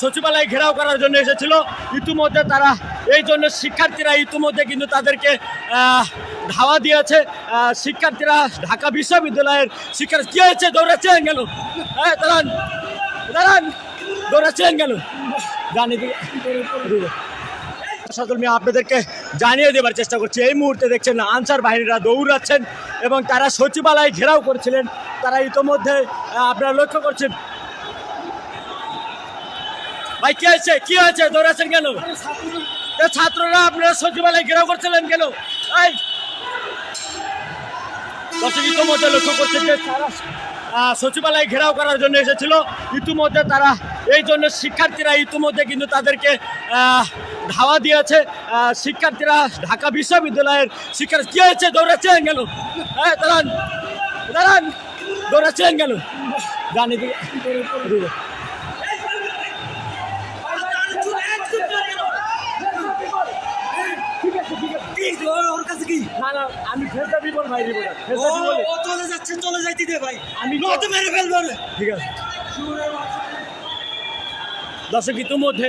সচিবালয় ঘেরাও করার জন্য এসেছিল। ইতিমধ্যে তারা এই জন্য শিক্ষার্থীরা ইতিমধ্যে কিন্তু তাদেরকে ধাওয়া দিয়েছে। শিক্ষার্থীরা ঢাকা বিশ্ববিদ্যালয়ের শিক্ষার্থী কি হয়েছে? দৌড়াচ্ছেন গেল হ্যাঁ দাঁড়ান। দাঁড়ান। দৌড়াচ্ছেন গেল জানি আপনাদেরকে জানিয়ে দেবার চেষ্টা করছি। এই মুহূর্তে দেখছেন আনসার বাহিনীরা দৌড়াচ্ছেন এবং তারা সচিবালয় ঘেরাও করছিলেন। তারা ইতোমধ্যে আপনারা লক্ষ্য করছেন ভাই, কি হয়েছে? কি হয়েছে? দৌড়াচ্ছেন কেন? ছাত্ররা আপনারা সচিবালয় ঘেরাও করছিলেন কেন? ইতিমধ্যে লক্ষ্য করছেন যে সচিবালয় ঘেরাও করার জন্য এসেছিল। ইতিমধ্যে তারা, এই জন্য শিক্ষার্থীরা ইতিমধ্যে কিন্তু তাদেরকে ধাওয়া দিয়েছে। শিক্ষার্থীরা ঢাকা বিশ্ববিদ্যালয়ের শিক্ষার্থী কি হয়েছে? দৌড়াচ্ছেন কেন? হ্যাঁ দাঁড়ান দাঁড়ান দৌড়াচ্ছেন কেন? জানি দিকে ওর কাছে কি? না না আমি বিবল ভাই ও চলে যাচ্ছে চলে যাইতে দে ভাই। আমি আমি মেরে ফেলব ঠিক আছে। দর্শক ইতিমধ্যে